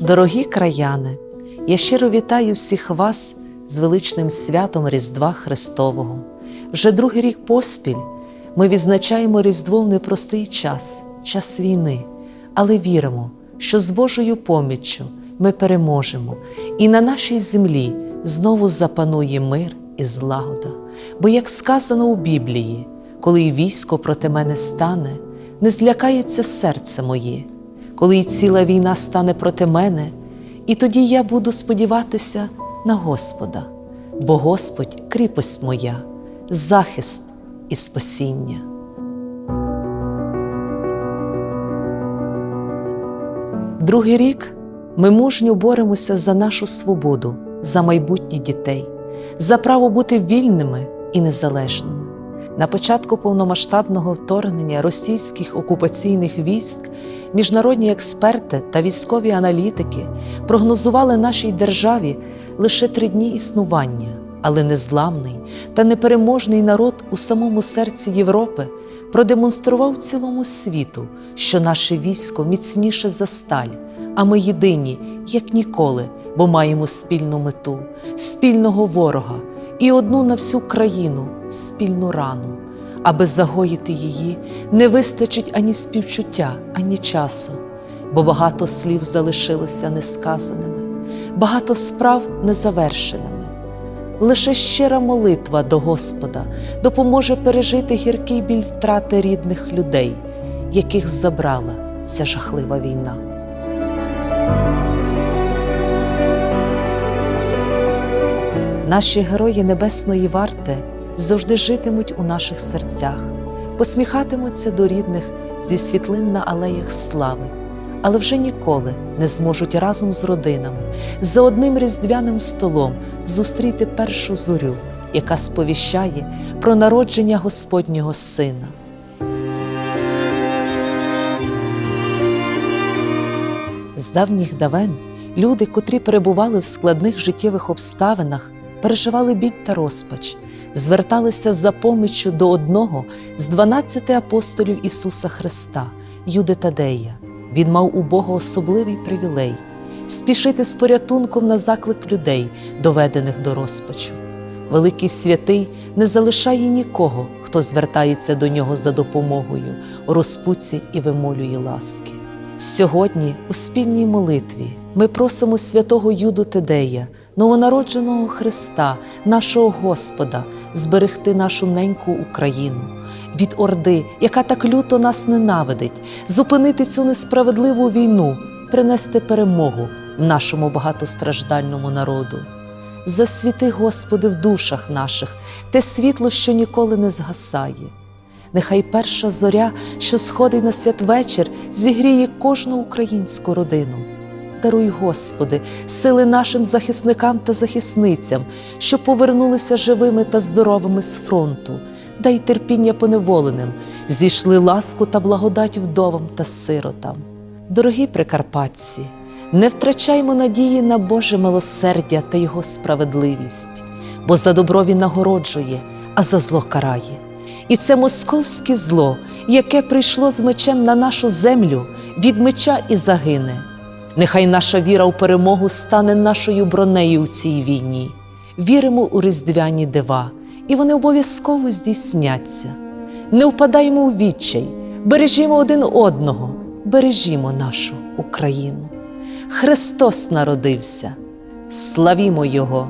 Дорогі краяни, я щиро вітаю всіх вас з величним святом Різдва Христового. Вже другий рік поспіль ми відзначаємо Різдво в непростий час, час війни, але віримо, що з Божою поміччю ми переможемо, і на нашій землі знову запанує мир і злагода. Бо, як сказано у Біблії, коли військо проти мене стане, не злякається серце моє, коли й ціла війна стане проти мене, і тоді я буду сподіватися на Господа, бо Господь кріпость моя, захист і спасіння. Другий рік ми мужньо боремося за нашу свободу, за майбутнє дітей, за право бути вільними і незалежними. На початку повномасштабного вторгнення російських окупаційних військ міжнародні експерти та військові аналітики прогнозували нашій державі лише три дні існування, але незламний та непереможний народ у самому серці Європи продемонстрував цілому світу, що наше військо міцніше за сталь, а ми єдині, як ніколи, бо маємо спільну мету, спільного ворога і одну на всю країну спільну рану. Аби загоїти її, не вистачить ані співчуття, ані часу, бо багато слів залишилося несказаними, багато справ незавершеними. Лише щира молитва до Господа допоможе пережити гіркий біль втрати рідних людей, яких забрала ця жахлива війна. Наші герої Небесної варти завжди житимуть у наших серцях, посміхатимуться до рідних зі світлин на алеях слави, але вже ніколи не зможуть разом з родинами за одним різдвяним столом зустріти першу зорю, яка сповіщає про народження Господнього Сина. З давніх давен люди, котрі перебували в складних життєвих обставинах, переживали біль та розпач, зверталися за поміччю до одного з дванадцяти апостолів Ісуса Христа, Юди Тадея. Він мав у Бога особливий привілей спішити з порятунком на заклик людей, доведених до розпачу. Великий святий не залишає нікого, хто звертається до нього за допомогою у розпуці і вимолює ласки. Сьогодні у спільній молитві ми просимо святого Юду Тедея, новонародженого Христа, нашого Господа, зберегти нашу неньку Україну від орди, яка так люто нас ненавидить, зупинити цю несправедливу війну, принести перемогу нашому багатостраждальному народу. Засвіти, Господи, в душах наших те світло, що ніколи не згасає. Нехай перша зоря, що сходить на святвечір, зігріє кожну українську родину. Даруй, Господи, сили нашим захисникам та захисницям, що повернулися живими та здоровими з фронту. Дай терпіння поневоленим, зійшли ласку та благодать вдовам та сиротам. Дорогі прикарпатці, не втрачаймо надії на Боже милосердя та Його справедливість, бо за добро Він нагороджує, а за зло карає. І це московське зло, яке прийшло з мечем на нашу землю, від меча і загине. Нехай наша віра у перемогу стане нашою бронею у цій війні. Віримо у різдвяні дива, і вони обов'язково здійсняться. Не впадаймо у відчай, бережімо один одного, бережімо нашу Україну. Христос народився, славімо Його!